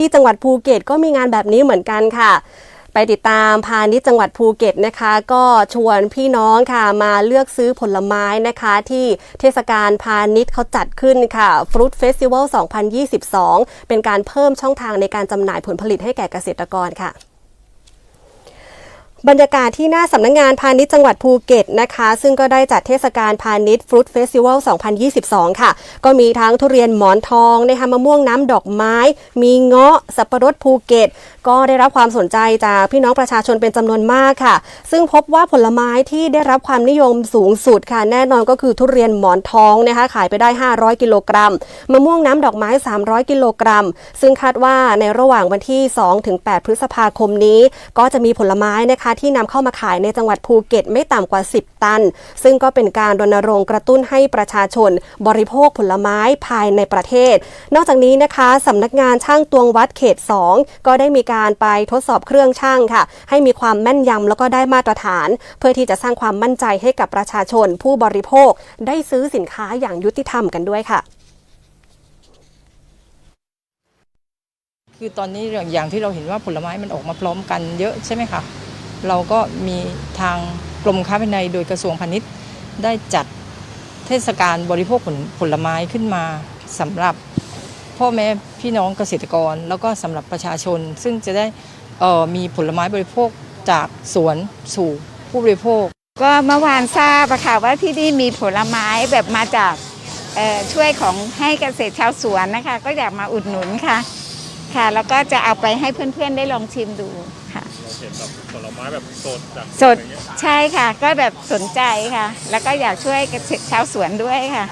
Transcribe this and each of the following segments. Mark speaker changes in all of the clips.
Speaker 1: ที่จังหวัดภูเก็ตก็มีงานแบบนี้เหมือนกันค่ะไปติดตามพาณิชย์จังหวัดภูเก็ตนะคะ ก็ชวนพี่น้องค่ะมาเลือกซื้อผลไม้นะคะ ที่เทศกาลพาณิชย์เขาจัดขึ้นค่ะ Fruit Festival 2022 เป็นการเพิ่มช่องทางในการจำหน่ายผลผลิตให้แก่เกษตรกรค่ะ บรรยากาศที่หน้าสำนักงงานพาณิชย์จังหวัดภูเก็ตนะคะ ซึ่งก็ได้จัดเทศกาลพาณิชย์ฟรุตเฟสติวัล 2022 ค่ะ ก็มีทั้งทุเรียนหมอนทองนะคะมะม่วงน้ำดอกไม้ มีเงาะสับปะรดภูเก็ต ก็ได้รับความสนใจจากพี่น้องประชาชนเป็นจำนวนมากค่ะ ซึ่งพบว่าผลไม้ที่ได้รับความนิยมสูงสุดค่ะ แน่นอนก็คือทุเรียนหมอนทองนะคะขายไปได้ 500 กิโลกรัมมะม่วงน้ำดอกไม้ 300 กิโลกรัม ซึ่งคาดว่าในระหว่างวันที่ 2-8 พฤษภาคมนี้ ก็จะมีผลไม้นะคะที่นำเข้ามาขายในจังหวัดภูเก็ตไม่ต่ำกว่า 10 ตัน ซึ่งก็เป็นการรณรงค์กระตุ้นให้ประชาชน บริโภคผลไม้ภายในประเทศ นอกจากนี้นะคะสำนักงานช่างตวงวัดเขต 2 ก็ได้มีการไปทดสอบเครื่องช่างค่ะ ให้มีความแม่นยำแล้วก็ได้มาตรฐาน เพื่อที่จะสร้างความมั่นใจให้กับประชาชน ผู้บริโภคได้ซื้อสินค้าอย่างยุติธรรมกันด้วยค่ะ
Speaker 2: คือตอนนี้อย่างที่เราเห็นว่าผลไม้มันออกมาพร้อมกันเยอะใช่ไหมคะ เราก็มีทางกรมค้าภายในโดยกระทรวงพาณิชย์ ได้จัดเทศกาลบริโภคผลผลไม้ขึ้นมาสำหรับพ่อแม่พี่น้องเกษตรกร แล้วก็สำหรับประชาชน ซึ่งจะได้เอ่อมีผลไม้บริโภคจากสวนสู่ผู้บริโภค
Speaker 3: ก็เมื่อวานทราบอะค่ะว่าที่นี่มีผลไม้แบบมาจากช่วยของให้เกษตรชาวสวนนะคะ ก็อยากมาอุดหนุนค่ะ ค่ะ แล้วก็จะเอาไปให้เพื่อนๆได้ลองชิมดู
Speaker 4: เราเห็นแบบผลไม้แบบสดจาก
Speaker 3: สด
Speaker 4: อะไรเงี้ย
Speaker 3: ใช่ค่ะ ก็แบบสนใจค่ะ แล้วก็อยากช่วยเกษตรชาวสวนด้วยค่ะ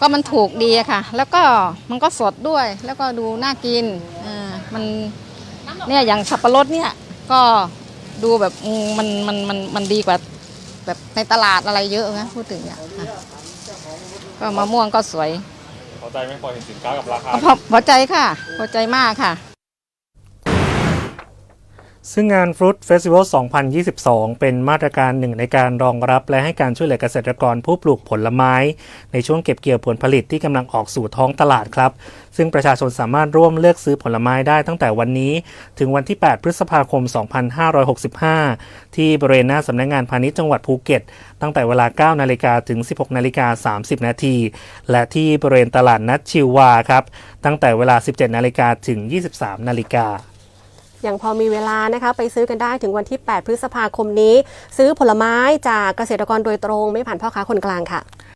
Speaker 5: ก็มันถูกดีอะค่ะ แล้วก็มันก็สดด้วย แล้วก็ดูน่ากินอ่ามันเนี่ยอย่างสับปะรดเนี่ยก็ดูแบบอืมมันมันมันมันดีกว่า แบบในตลาดอะไรเยอะนะพูดถึงเนี่ยค่ะก็มะม่วงก็สวย
Speaker 4: พอใจไหมพอเห็นสินค้ากับราคา
Speaker 5: ก็พอพอใจค่ะ พอใจมากค่ะ
Speaker 6: ซึ่งงาน Fruit Festival 2022 เป็นมาตรการหนึ่งในการรองรับและให้การช่วยเหลือเกษตรกรผู้ปลูกผลไม้ ในช่วงเก็บเกี่ยวผลผลิตที่กำลังออกสู่ท้องตลาดครับ ซึ่งประชาชนสามารถร่วมเลือกซื้อผลไม้ได้ตั้งแต่วันนี้ ถึงวันที่ 8 พฤษภาคม 2565 ที่บริเวณหน้าสำนักงานพาณิชย์จังหวัดภูเก็ต ตั้งแต่เวลา 9 นาฬิกาถึง 16 นาฬิกา 30 นาที และที่บริเวณตลาดนัดชิววาครับ ตั้งแต่เวลา 17 นาฬิกาถึง 23 นาฬิกา
Speaker 1: ยังพอมีเวลานะคะไปซื้อกันได้ถึงวันที่ 8 พฤษภาคมนี้ ซื้อผลไม้จากเกษตรกรโดยตรง ไม่ผ่านพ่อค้าคนกลางค่ะ